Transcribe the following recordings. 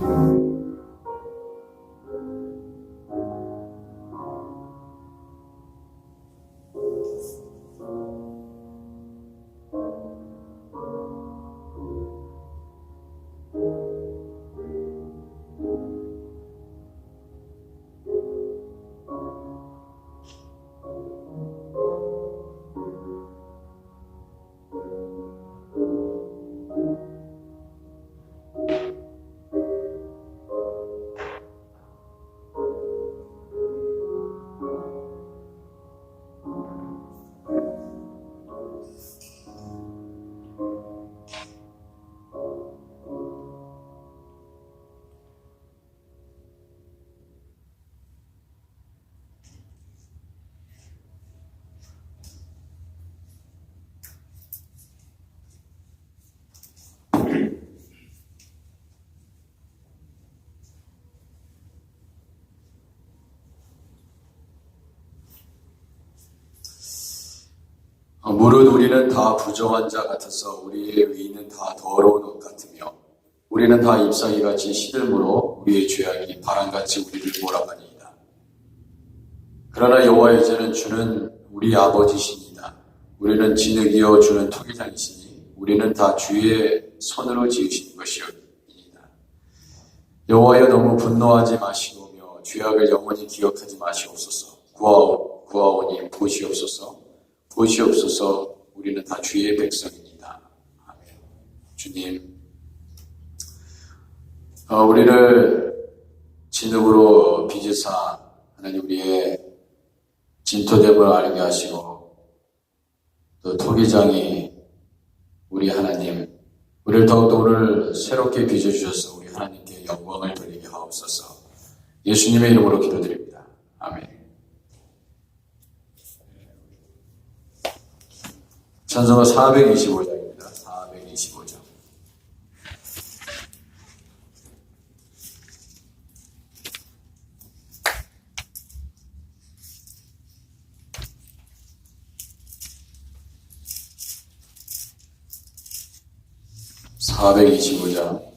어, 무릇 우리는 다 부정한 자 같아서 우리의 의는 다 더러운 옷 같으며 우리는 다 잎사귀 같이 시들므로 우리의 죄악이 바람같이 우리를 몰아가니이다. 그러나 여호와의 죄는 주는 우리 아버지시니이다. 우리는 진흙이여 주는 토기장이시니 우리는 다 주의 손으로 지으신 것이옵니다. 여호와여 너무 분노하지 마시오며 죄악을 영원히 기억하지 마시옵소서. 구하오, 구하오니 보시옵소서. 보시옵소서. 우리는 다 주의 백성입니다. 아멘. 주님, 어, 우리를 진흙으로 빚으사 하나님 우리의 진토됨을 알게 하시고 또 토기장이 우리 하나님 우리를 더욱더 오늘 새롭게 빚어주셔서 우리 하나님께 영광을 돌리게 하옵소서 예수님의 이름으로 기도드립니다. 아멘 찬송가 425장입니다. 425장 (425장)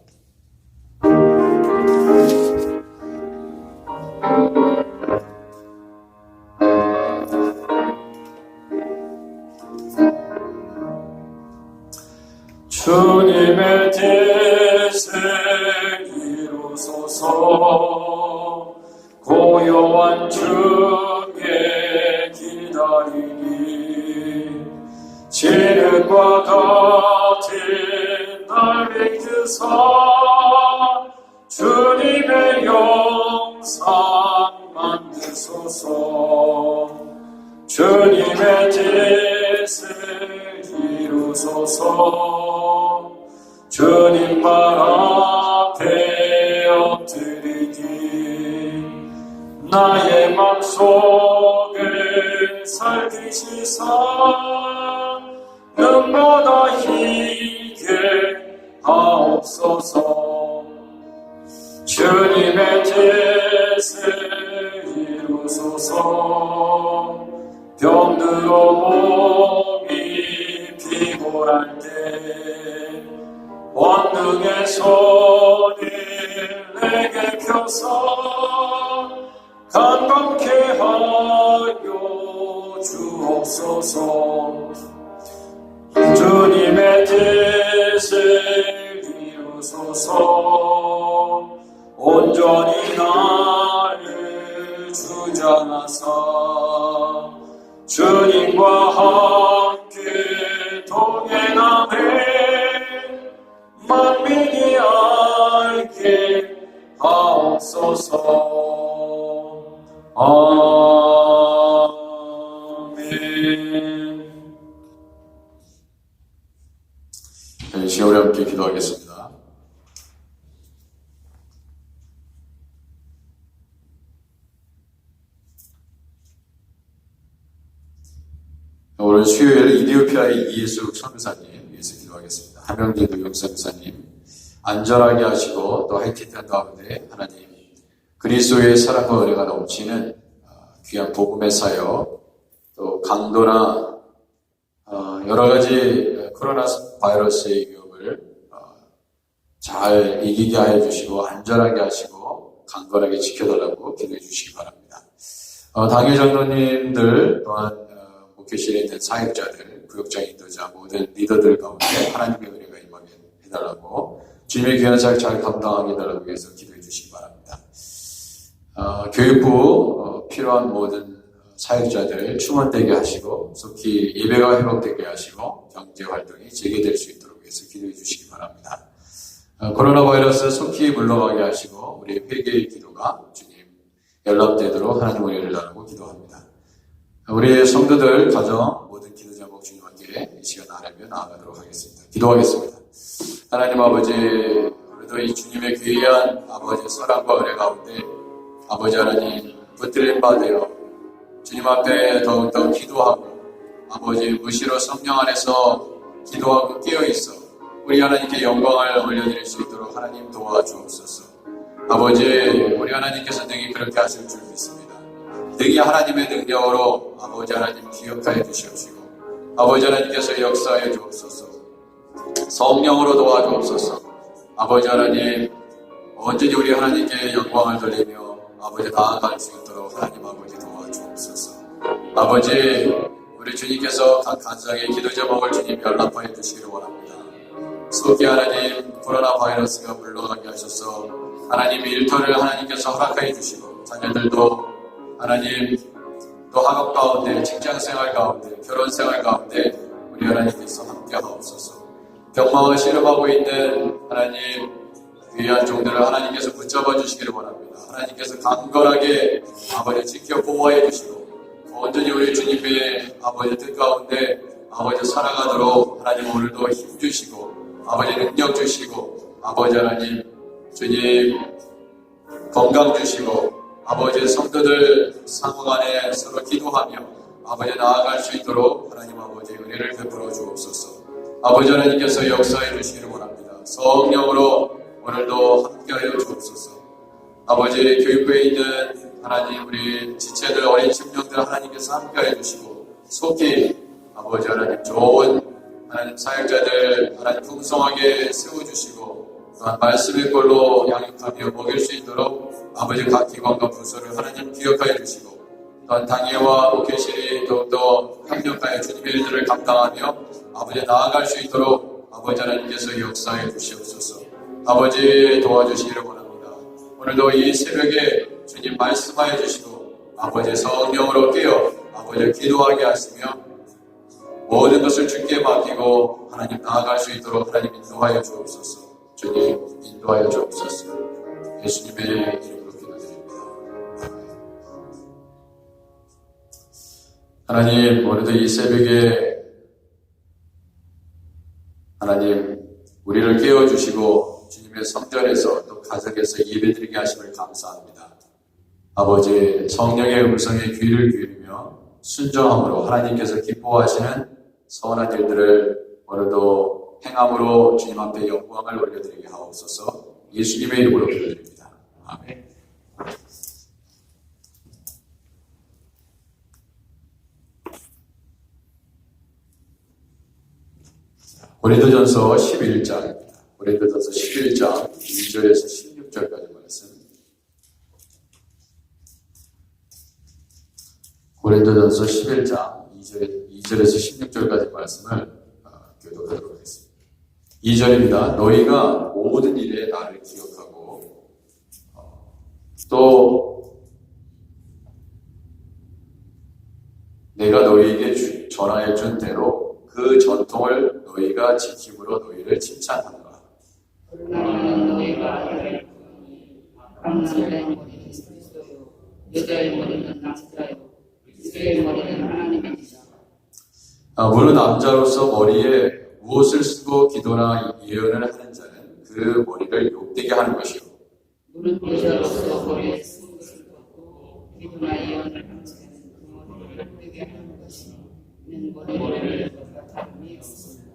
주님의 뜻을 이루소서. 고요한 주께 기다리니 진흙과 같은 날 믿으사 하옵소서 주님의 뜻을 이루소서. 병들어 몸이 피곤할 때 원능의 손을 내게 펴서 감감케 하여 주옵소서. 주님의 뜻을 이루소서. 온전히 나를 주장하사 주님과 함께 동행하네 만민이 알게 하옵소서. 아 이예수 선교사님 위해서 기도하겠습니다. 한명진 도영 선교사님 안전하게 하시고 또 하이티탄 가운데 하나님 그리스도의 사랑과 은혜가 넘치는 어, 귀한 복음의 사역 또 강도나 어, 여러 가지 코로나 바이러스의 위협을 어, 잘 이기게 하여 주시고 안전하게 하시고 강건하게 지켜달라고 기도해 주시기 바랍니다. 어, 당회 장로님들 또한 어, 목회실에 있는 사역자들, 구역장 인도자 모든 리더들 가운데 하나님의 은혜가 임하게 해달라고 주님의 귀한 사역 잘 감당하게 해달라고 해서 기도해 주시기 바랍니다. 어, 교육부 어, 필요한 모든 사역자들 충원되게 하시고 속히 예배가 회복되게 하시고 경제 활동이 재개될 수 있도록 해서 기도해 주시기 바랍니다. 어, 코로나 바이러스 속히 물러가게 하시고 우리 회개의 기도가 주님 연락되도록 하나님 은혜를 나누고 기도합니다. 우리 성도들 가정 모든 함께 이 시간 아뢰며 나아가도록 하겠습니다. 기도하겠습니다. 하나님 아버지 오늘도 이 주님의 귀한 아버지 사랑과 은혜 가운데 아버지 하나님 붙들림 받으여 주님 앞에 더욱더 기도하고 아버지 무시로 성령 안에서 기도하고 깨어 있어 우리 하나님께 영광을 올려드릴 수 있도록 하나님 도와주옵소서. 아버지 우리 하나님께서 능히 그렇게 하실 줄 믿습니다. 능히 하나님의 능력으로 아버지 하나님 기억하여 주시옵시고 아버지 하나님께서 역사해 주옵소서. 성령으로 도와주옵소서. 아버지 하나님 언제든지 우리 하나님께 영광을 돌리며 아버지 나아갈 수 있도록 하나님 아버지 도와주옵소서. 아버지 우리 주님께서 각 간상의 기도 제목을 주님 연락하여 주시기를 원합니다. 속히 하나님 코로나 바이러스가 물러가게 하셔서 하나님 일터를 하나님께서 허락하여 주시고 자녀들도 하나님 또 학업 가운데 직장 생활 가운데 결혼 생활 가운데 우리 하나님께서 함께 하옵소서. 병마와 씨름하고 있는 하나님 귀한 종들을 하나님께서 붙잡아 주시기를 원합니다. 하나님께서 강건하게 아버지 지켜 보호해 주시고 온전히 우리 주님의 아버지 뜻 가운데 아버지 살아가도록 하나님 오늘도 힘 주시고 아버지 능력 주시고 아버지 하나님 주님 건강 주시고 아버지 성도들 상호 간에 서로 기도하며 아버지 나아갈 수 있도록 하나님 아버지 은혜를 베풀어 주옵소서. 아버지 하나님께서 역사해 주시기를 원합니다. 성령으로 오늘도 함께하여 주옵소서. 아버지 교육부에 있는 하나님 우리 지체들 어린 심령들 하나님께서 함께해 주시고 속히 아버지 하나님 좋은 하나님 사역자들 하나님 풍성하게 세워주시고 말씀의 꼴로 양육하며 먹일 수 있도록 아버지 각 기관과 부서를 하나님 기억하여 주시고 또한 당회와 목회실이 더욱더 협력하여 주님의 일들을 감당하며 아버지 나아갈 수 있도록 아버지 하나님께서 역사해 주시옵소서 아버지 도와주시기를 원합니다 오늘도 이 새벽에 주님 말씀하여 주시고 아버지 성령으로 깨어 아버지 기도하게 하시며 모든 것을 주께 맡기고 하나님 나아갈 수 있도록 하나님 인도하여 주옵소서. 주님 인도하여 주옵소서. 예수님의 이름으로 기도드립니다. 하나님 오늘도 이 새벽에 하나님 우리를 깨워주시고 주님의 성전에서 또 가정에서 예배드리게 하심을 감사합니다. 아버지 성령의 음성에 귀를 기울이며 순종함으로 하나님께서 기뻐하시는 선한 일들을 오늘도 행함으로 주님 앞에 영광을 올려드리게 하옵소서 예수님의 이름으로 기도드립니다. 아멘. 고린도전서 11장입니다. 고린도전서 11장 2절에서 16절까지 말씀. 고린도전서 11장 2절, 2절에서 16절까지 말씀을 어, 교독하도록. 2절입니다. 너희가 모든 일에 나를 기억하고 어, 또 내가 너희에게 주- 전하여 준 대로 그 전통을 너희가 지킴으로 너희를 칭찬한다. 아, 물론 남자로서 머리에 무엇을 쓰고 기도나 예언을 하는 자는 그 머리를 욕되게 하는 것이요. 물은 여자로서 머리에 쓴 것을 벗고 기도나 예언을 하는 자는 그 머리를 흑되게 하는 것이 는 머리를 다름이 없습니다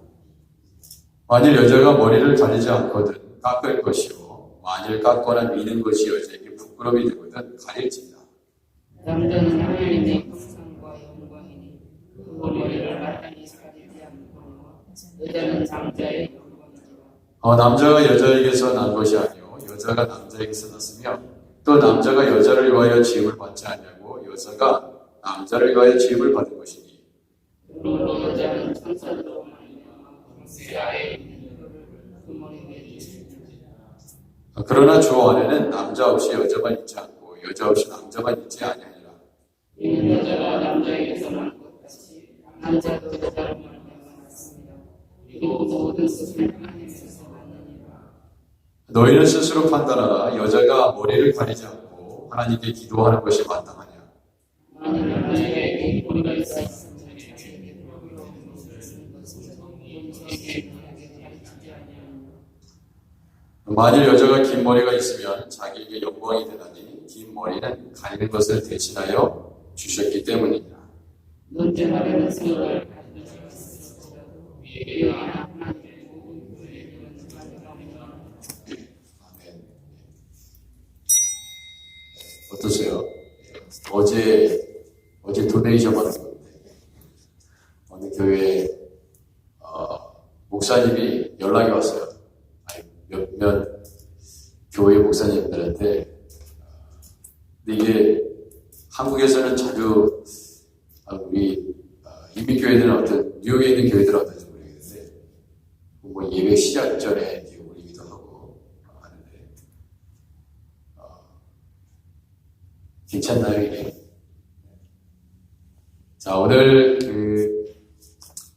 만일 여자가 머리를 가리지 않거든 깎을 것이요. 만일 깎거나 미는 것이 여자에게 부끄러움이 되거든 가릴지니라. 남자는 하나님의 형상과 영광이니 그 장자의 어, 남자가 여자에게서 난 것이 아니요. 여자가 남자에게서 났으며 또 남자가 여자를 위하여 지음을 받지 않냐고 여자가 남자를 위하여 지음을 받은 것이니. 어, 그러나 주 안에는 남자 없이 여자만 있지 않고 여자 없이 남자만 있지 아니하니라. 이는 여자가 남자에게서 난 것 같이 남자도 너희는 스스로 판단하라. 여자가 머리를 가리지 않고 하나님께 기도하는 것이 마땅하냐? 만일 여자가 긴 머리가 있으면 자기에게 영광이 되나니 긴 머리는 가리는 것을 대신하여 주셨기 때문이다. 어떠세요? 어제 어제 도네이션 받은 건데 어느 교회 어, 목사님이 연락이 왔어요. 아니, 몇몇 교회 목사님들한테 어, 근데 이게 한국에서는 자주 아, 우리 어, 이민교회들은 어떤 뉴욕에 있는 교회들은 어떤지 모르겠는데 뭐 예배 시작 전에 이렇게 올리기도 하고 어, 하는데 어, 이게? 자 오늘 그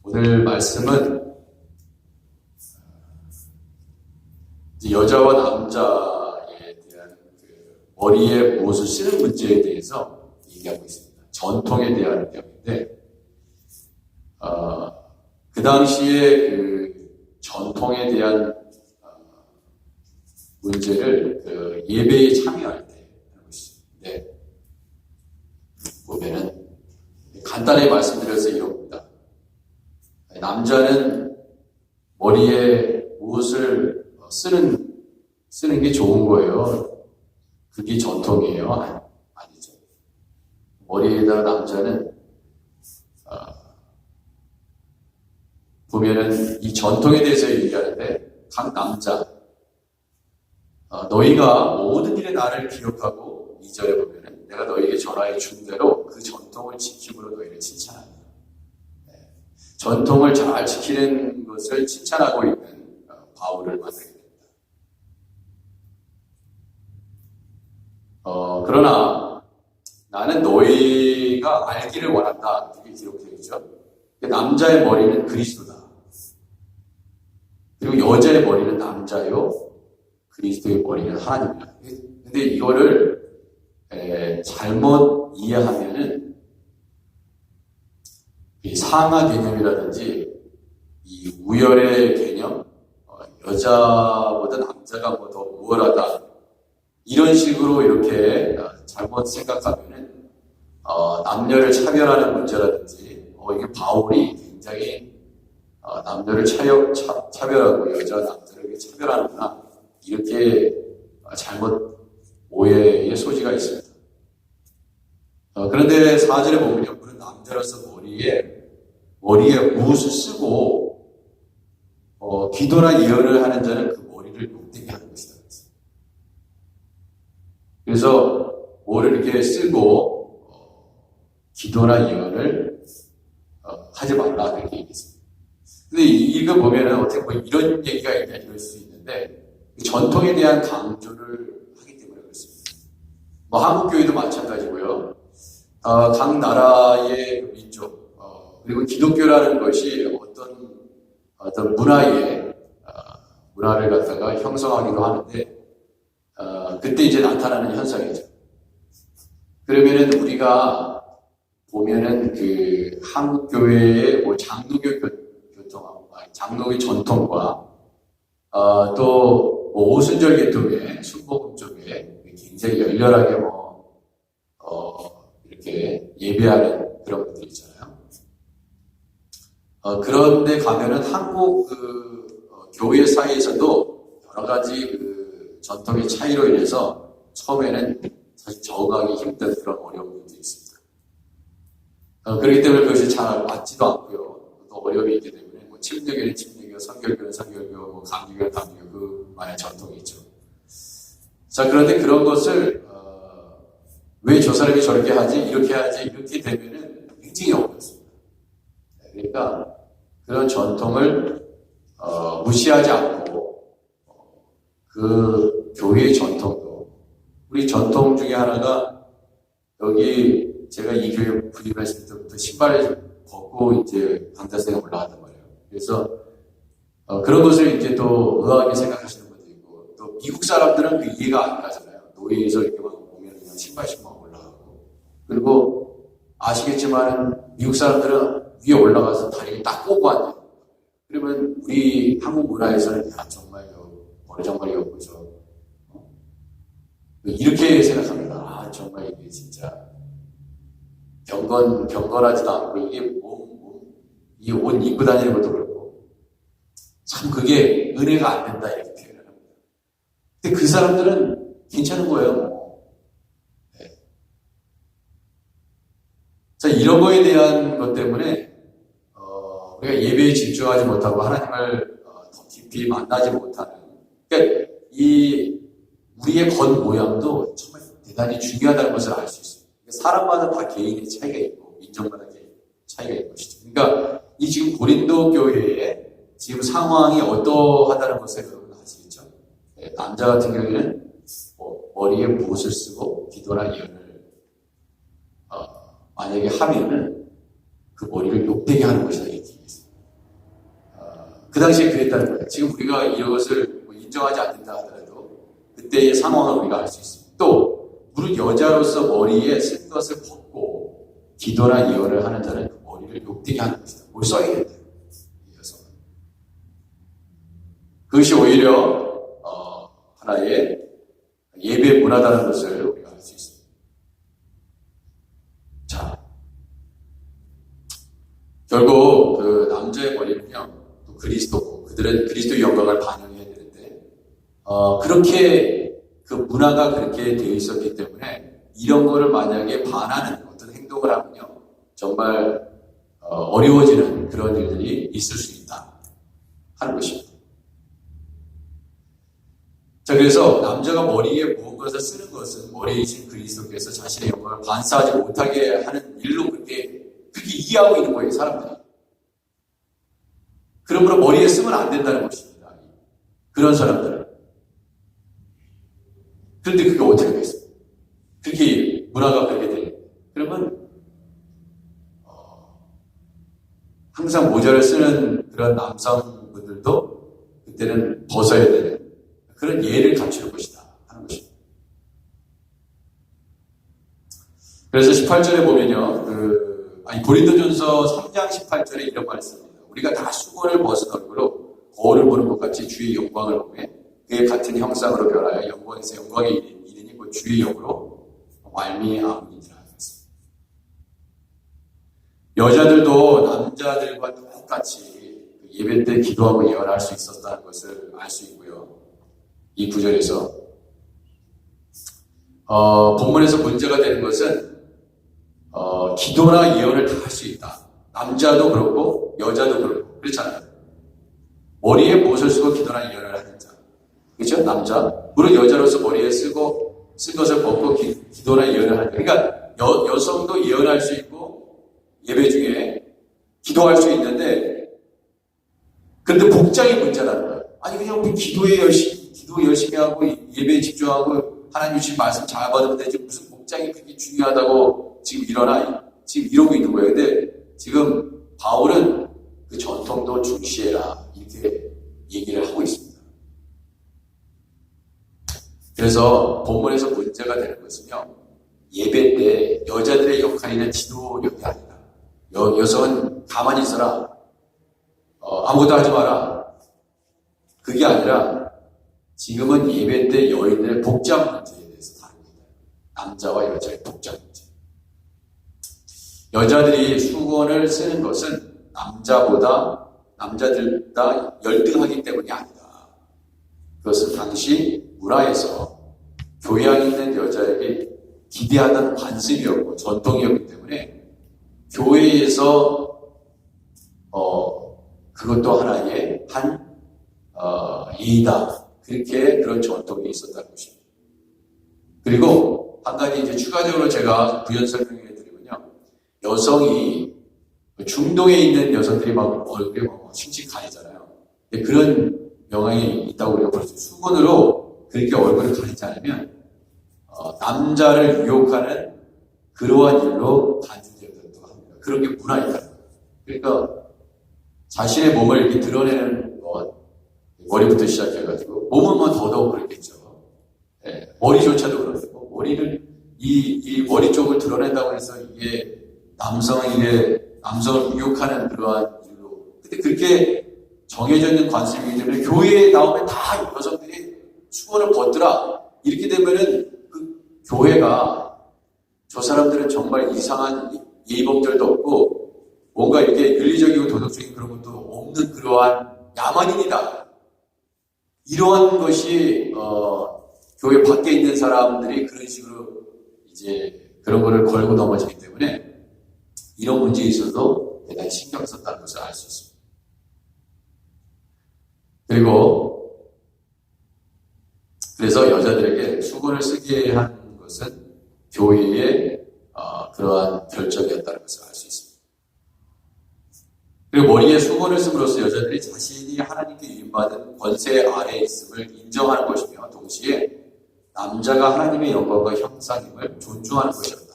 오늘 말씀은 여자와 남자에 대한 그 머리에 무엇을 쓰는 문제에 대해서 얘기하고 있습니다. 전통에 대한 내용인데 어, 그 당시에 그 전통에 대한 어, 문제를 그 예배에 참여할 때 하는 것인데 보면은 간단히 말씀드려서 이럽니다. 남자는 머리에 무엇을 쓰는 쓰는 게 좋은 거예요. 그게 전통이에요. 아니, 아니죠. 머리에다 남자는 어, 보면은 이 전통에 대해서 얘기하는데 각 남자 어, 너희가 모든 일에 나를 기억하고 이절에 보면은 내가 너희에게 전하여 준 대로 그 전통을 지킴으로 너희를 칭찬한다. 네. 전통을 잘 지키는 것을 칭찬하고 있는 어, 바울을 만나게 됩니다. 어, 그러나 나는 너희가 알기를 원한다. 이렇게 기록되어 있죠. 남자의 머리는 그리스도다. 그리고 여자의 머리는 남자요. 그리스도의 머리는 하나님이다. 근데 이거를 에, 잘못 이해하면은 이 상하 개념이라든지 이 우열의 개념, 어, 여자보다 남자가 뭐 더 우월하다. 이런 식으로 이렇게 어, 잘못 생각하면은 어, 남녀를 차별하는 문제라든지 어, 이게 바울이 굉장히 어, 남녀를 차여, 차, 차별하고 여자 남자를 차별하는구나. 이렇게 어, 잘못 오해의 소지가 있습니다. 어, 그런데 사절에 보면요, 그런 남자로서 머리에 머리에 무엇을 쓰고 어, 기도나 예언을 하는 자는 그 머리를 욕되게 하는 것이다. 그래서 뭐를 이렇게 쓰고 어, 기도나 예언을 어, 하지 말라 그렇게 얘기했습니다. 근데 이거 보면은 어떻게 보면 이런 얘기가 있냐 이럴 수 있는데 그 전통에 대한 강조를 하기 때문에 그렇습니다. 뭐 한국 교회도 마찬가지고요. 어, 각 나라의 민족 어, 그리고 기독교라는 것이 어떤 어떤 문화의 어, 문화를 갖다가 형성하기도 하는데 어, 그때 이제 나타나는 현상이죠. 그러면은 우리가 보면은 그 한국 교회의 뭐 장로교 교- 교통, 아니, 장로교 전통과 어, 또뭐 오순절 계통의 순복음 쪽에 굉장히 열렬하게 뭐 어, 이렇게 예배하는 그런 분들 있잖아요. 어, 그런데 가면은 한국 그 어, 교회 사이에서도 여러 가지 그 전통의 차이로 인해서 처음에는 사실 적응하기 힘든 그런 어려움들도 있습니다. 어, 그렇기 때문에 그것이 잘 맞지도 않고요. 또 어려움이 있기 때문에 뭐 침례교는 침례교, 성결교는 성결교, 뭐 감리교는 감리교 그 만의 전통이 있죠. 자 그런데 그런 것을 어, 왜 저 사람이 저렇게 하지 이렇게 하지 이렇게 되면은 굉장히 어렵습니다. 네, 그러니까 그런 전통을 어, 무시하지 않고 어, 그 교회의 전통도 우리 전통 중에 하나가 여기 제가 이 교회 부임했을 때부터 신발을 벗고 이제 강다생에 올라갔단 말이에요. 그래서 어, 그런 것을 이제 또 의아하게 생각하시는 미국 사람들은 그 이해가 안 가잖아요. 노예에서 이렇게 막 오면 그냥 신발 신고 올라가고 그리고 아시겠지만 미국 사람들은 위에 올라가서 다리를 딱 꼬고 앉아요. 그러면 우리 한국 문화에서는 야 정말요 머리정말이었고 저 어? 이렇게 생각합니다. 아 정말 이게 진짜 경건 경건하지도 않고 이게 몸이옷 입고 다니는 것도 그렇고 참 그게 은혜가 안 된다 이렇게. 근데 그 사람들은 괜찮은 거예요. 자 이런 거에 대한 것 때문에 어, 우리가 예배에 집중하지 못하고 하나님을 어, 더 깊이 만나지 못하는 그러니까 이 우리의 겉 모양도 정말 대단히 중요하다는 것을 알 수 있어요. 그러니까 사람마다 다 개인의 차이가 있고 민족마다 개인 차이가 있는 것이죠. 그러니까 이 지금 고린도 교회의 지금 상황이 어떠하다는 것을 여러분 아시겠죠? 네, 남자 같은 경우에는 뭐 머리에 무엇을 쓰고 기도나 예언을 어, 만약에 하면은 그 머리를 욕되게 하는 것이다 이렇게 얘기했어요. 어, 그 당시에 그랬다는 거예요. 지금 우리가 이것을 뭐 인정하지 않는다 하더라도 그때의 상황을 우리가 알 수 있습니다. 또 무릇 여자로서 머리에 쓴 것을 벗고 기도나 예언을 하는 자는 그 머리를 욕되게 하는 것이다. 뭘 써야 된다. 그것이 오히려 어, 하나의 예배 문화다는 것을 우리가 알 수 있습니다. 자, 결국 그 남자의 머리는요, 또 그리스도고 그들은 그리스도의 영광을 반영해야 되는데 어, 그렇게 그 문화가 그렇게 되어 있었기 때문에 이런 거를 만약에 반하는 어떤 행동을 하면요, 정말 어, 어려워지는 그런 일들이 있을 수 있다 하는 것입니다. 자, 그래서 남자가 머리에 무엇을 쓰는 것은 머리이신 그리스도께서 자신의 영광을 반사하지 못하게 하는 일로 그렇게, 그렇게 이해하고 있는 거예요, 사람들이. 그러므로 머리에 쓰면 안 된다는 것입니다. 그런 사람들은. 그런데 그게 어떻게 되겠습니까? 그렇게 문화가 그렇게 돼. 그러면, 어, 항상 모자를 쓰는 그런 남성분들도 그때는 벗어야 되는 그런 예를 갖추는 것이다 하는 것입니다. 그래서 18절에 보면요, 그, 아니, 고린도전서 3장 18절에 이런 말을 씁니다. 우리가 다 수건을 벗은 얼굴로 거울을 보는 것 같이 주의 영광을 보며 그의 같은 형상으로 변하여 영광에서 영광에 이르니 그 주의 영으로 하셨습니다. 여자들도 남자들과 똑같이 그 예배 때 기도하고 예언할 수 있었다는 것을 알 수 있고요. 이 구절에서 어, 본문에서 문제가 되는 것은 어, 기도나 예언을 다 할 수 있다. 남자도 그렇고 여자도 그렇고 그렇잖아요. 머리에 무엇을 쓰고 기도나 예언을 하는 자. 그렇죠? 남자. 물론 여자로서 머리에 쓰고 쓴 것을 벗고 기, 도나 예언을 하는 자. 그러니까 여, 여성도 예언할 수 있고 예배 중에 기도할 수 있는데 그런데 복장이 문제라는 거예요. 아니 그냥 우리 기도에 열심히 기도 열심히 하고 예배에 집중하고 하나님 주신 말씀 잘 받으면 되지 무슨 복장이 그렇게 중요하다고 지금 일어나 지금 이러고 있는 거예요. 근데 지금 바울은 그 전통도 중시해라 이렇게 얘기를 하고 있습니다. 그래서 본문에서 문제가 되는 것은요. 예배 때 여자들의 역할이나 지도력이 아니다. 여, 여성은 가만히 있어라. 어, 아무것도 하지 마라. 그게 아니라 지금은 예배 때 여인들의 복장 문제에 대해서 다룹니다. 남자와 여자의 복장 문제. 여자들이 수건을 쓰는 것은 남자보다 남자들보다 열등하기 때문이 아니다. 그것은 당시 문화에서 교양 있는 여자에게 기대하는 관습이었고 전통이었기 때문에 교회에서 어 그것도 하나의 한 어, 예의다. 그렇게 그런 전통이 있었다는 것입니다. 그리고 한 가지 이제 추가적으로 제가 부연 설명해 드리면요. 여성이 중동에 있는 여성들이 막 얼굴에 막 칭칭 가리잖아요. 그런 영향이 있다고 우리가 있어요. 수건으로 그렇게 얼굴을 가리지 않으면 어, 남자를 유혹하는 그러한 일로 간주되었다고 합니다. 그런 게 문화이다. 그러니까 자신의 몸을 이렇게 드러내는 것, 머리부터 시작해가지고 몸은 뭐 더더욱 그렇겠죠. 예, 머리조차도 그렇고 머리를 이, 이 머리 쪽을 드러낸다고 해서 이게 남성에게 남성을 유혹하는 그러한 일로. 근데 그렇게 정해져 있는 관습이기 때문에 교회에 나오면 다 여성들이 수건을 벗더라. 이렇게 되면은 그 교회가 저 사람들은 정말 이상한 예의범절도 없고 뭔가 이렇게 윤리적이고 도덕적인 그런 것도 없는 그러한 야만인이다 이러한 것이 어, 교회 밖에 있는 사람들이 그런 식으로 이제 그런 거를 걸고 넘어지기 때문에 이런 문제에 있어서 대단히 신경 썼다는 것을 알 수 있습니다. 그리고 그래서 여자들에게 수건을 쓰게 한 것은 교회의 어, 그러한 결정이었다는 것을 알 수 있습니다. 그리고 머리에 수건을 씀으로써 여자들이 자신이 하나님께 위임받은 권세 아래에 있음을 인정하는 것이며 동시에 남자가 하나님의 영광과 형상임을 존중하는 것이었다.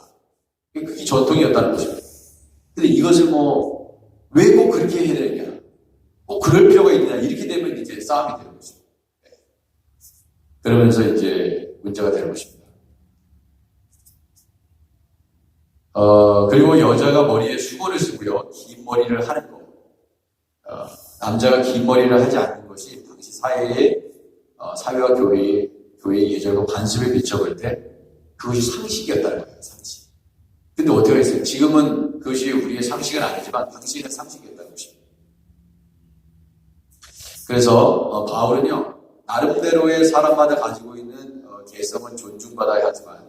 그게 전통이었다는 것입니다. 근데 이것을 뭐 왜 꼭 그렇게 해야 되느냐? 꼭 그럴 필요가 있느냐? 이렇게 되면 이제 싸움이 되는 것입니다. 네. 그러면서 이제 문제가 되는 것입니다. 어, 그리고 여자가 머리에 수건을 쓰고요. 긴 머리를 하는 것. 어, 남자가 긴 머리를 하지 않는 것이 당시 사회의 어, 사회와 교회의 교회의 예절과 관습에 비춰볼 때 그것이 상식이었다는 거예요. 상식. 근데 어떻게 했어요? 지금은 그것이 우리의 상식은 아니지만 당시에는 상식이었다는 것입니다. 그래서 어, 바울은요 나름대로의 사람마다 가지고 있는 어, 개성은 존중받아야 하지만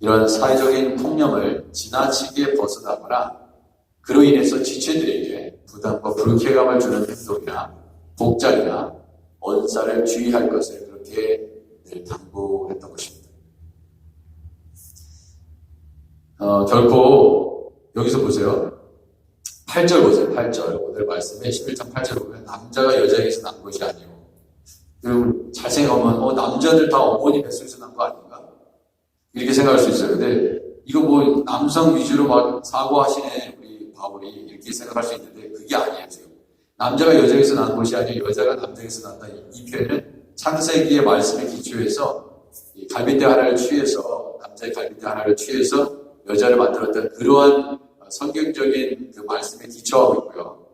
이런 사회적인 통념을 지나치게 벗어나거나 그로 인해서 지체들에게 부담과 불쾌감을 주는 행동이나 복장이나 언사를 주의할 것을 그렇게 늘 당부했던 것입니다. 어, 결코 여기서 보세요. 8절 보세요. 8절. 오늘 말씀에 11장 8절 보면 남자가 여자에게서 난 것이 아니요. 그리고 잘 생각하면 어, 남자들 다 어머니 뱃속에서 난 거 아닌가? 이렇게 생각할 수 있어요. 근데 이거 뭐 남성 위주로 막 사고하시네 바울이 이렇게 생각할 수 있는데 그게 아니에요 지금. 남자가 여자에게서 난 것이 아니고 여자가 남자에게서 난다. 이, 이 표현은 창세기의 말씀에 기초해서 이 갈빗대 하나를 취해서 남자의 갈빗대 하나를 취해서 여자를 만들었던 그러한 성경적인 그 말씀에 기초하고 있고요.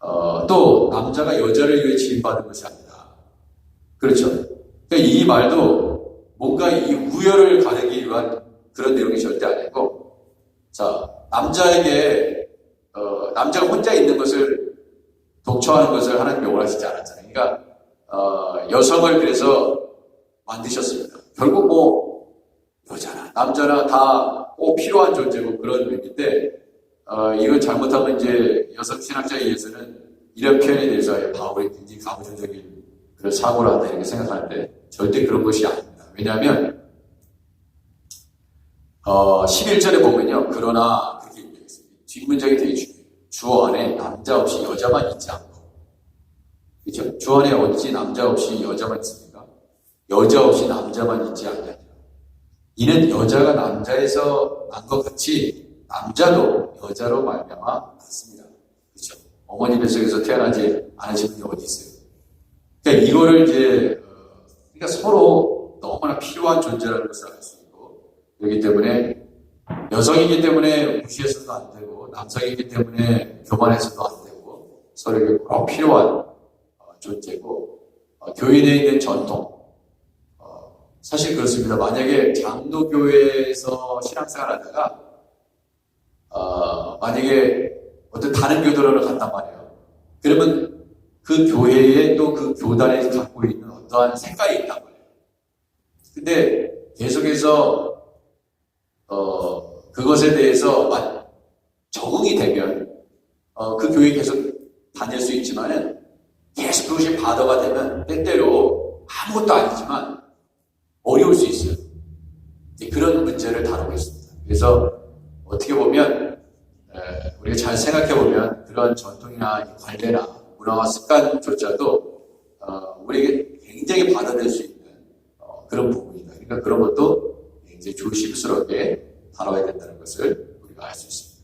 어, 또 남자가 여자를 위해 지음받은 것이 아니다. 그렇죠. 그러니까 이 말도 뭔가 이 우열을 가르기 위한 그런 내용이 절대 아니고, 자 남자에게 어, 남자가 혼자 있는 것을 독처하는 것을 하나님이 원하시지 않았잖아요. 그러니까 어, 여성을 그래서 만드셨습니다. 결국 뭐 여자나 남자나 다 꼭 필요한 존재고 그런 의미인데 어, 이건 잘못하면 이제 여성 신학자에 의해서는 이런 표현에 대해서 바울이 굉장히 가부적인 그런 사고를 한다 이렇게 생각하는데 절대 그런 것이 아닙니다. 왜냐하면 어, 11절에 보면요. 그러나 그렇게 얘기했습니다. 뒷문장이 되게 중요해요. 주 안에 남자 없이 여자만 있지 않고 그렇죠? 주 안에 어찌 남자 없이 여자만 있습니까? 여자 없이 남자만 있지 않냐. 이는 여자가 남자에서 난 것 같이 남자도 여자로 말미암아 같습니다. 그렇죠? 어머니 뱃속에서 태어나지 않으신 분이 어디 있어요? 그러니까 이거를 이제 어, 그러니까 서로 너무나 필요한 존재라는 것을 알수 있고 그렇기 때문에 여성이기 때문에 무시해서도 안 되고 남성이기 때문에 교만해서도 안 되고 서로에게 꼭 필요한 어, 존재고 어, 교인에 있는 전통 어, 사실 그렇습니다. 만약에 장로교회에서 신앙생활 하다가 어, 만약에 어떤 다른 교도로를 간단 말이에요. 그러면 그 교회에 또 그 교단에 갖고 있는 어떠한 생각이 있단 말이에요. 근데 계속해서 어, 그것에 대해서 적응이 되면 어, 그 교회 계속 다닐 수 있지만 계속 그것이 바다가 되면 때때로 아무것도 아니지만 어려울 수 있어요. 그런 문제를 다루고 있습니다. 그래서 어떻게 보면 우리가 잘 생각해 보면 그런 전통이나 관례나 문화와 습관조차도 어, 우리에게 굉장히 받아낼 수 있는 어, 그런 부분이다. 그러니까 그런 것도 굉장히 조심스럽게 다뤄야 된다는 것을 우리가 알 수 있습니다.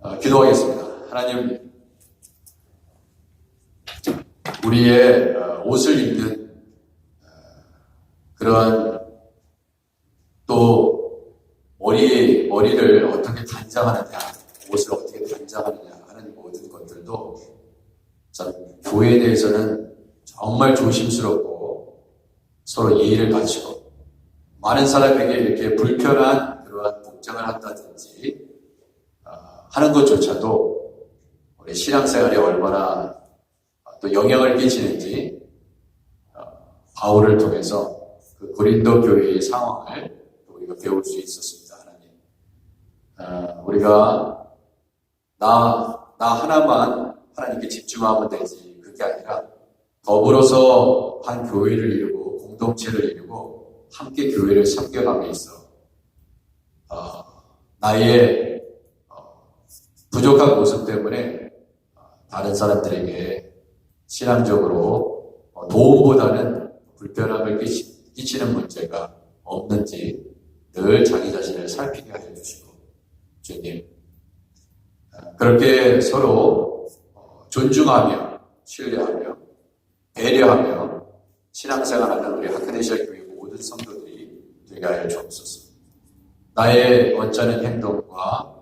어, 기도하겠습니다. 하나님, 우리의 어, 옷을 입는 어, 그런 또 머리 머리를 어떻게 단장하느냐, 옷을 어떻게 단장하느냐 하는 모든 것들도 참 교회에 대해서는 정말 조심스럽고 서로 예의를 갖추고 많은 사람에게 이렇게 불편한 그러한 복장을 한다든지 어, 하는 것조차도 우리 신앙생활에 얼마나 또 영향을 끼치는지 어, 바울을 통해서 그 고린도 교회의 상황을 우리가 배울 수 있었습니다. 하나님, 어, 우리가 나, 나 하나만 하나님께 집중하면 되지 그게 아니라 더불어서 한 교회를 이루고 공동체를 이루고 함께 교회를 섬겨감에 있어 어, 나의 어, 부족한 모습 때문에 어, 다른 사람들에게 신앙적으로 어, 도움보다는 불편함을 끼치, 끼치는 문제가 없는지 늘 자기 자신을 살피게 하여 주시고 주님. 어, 그렇게 서로 어, 존중하며 신뢰하며 배려하며 신앙생활하는 우리 하크네시아 교회 모든 성도들이 되게 하여 주옵소서. 나의 언짢은 행동과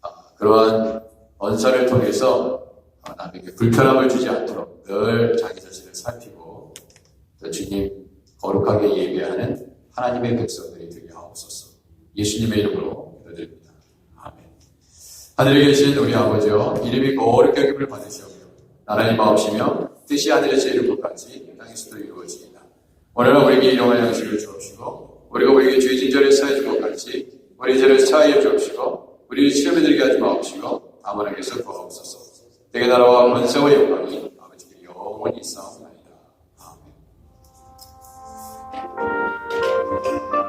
아, 그러한 언사를 통해서 아, 남에게 불편함을 주지 않도록 늘 자기 자신을 살피고 또 주님 거룩하게 예배하는 하나님의 백성들이 되게 하옵소서. 예수님의 이름으로 기도드립니다. 아멘. 하늘에 계신 우리 아버지여 이름이 거룩하게 힘을 받으시오며 나라의 마옵시며 뜻이 하늘에서 같이 땅에서도 이루어지이다. 오늘은 우리에게 일용할 양식을 주옵시고 우리가 우리에게 죄의 진절에 사해주고 같이 우리 죄를 사하여 주옵시고 우리를 시험에 들게 하지 마옵시고 아무에게서 구하옵소서. 내게 나라와 문세와 영광이 아버지께 영원히 있사옵나이다. 아멘.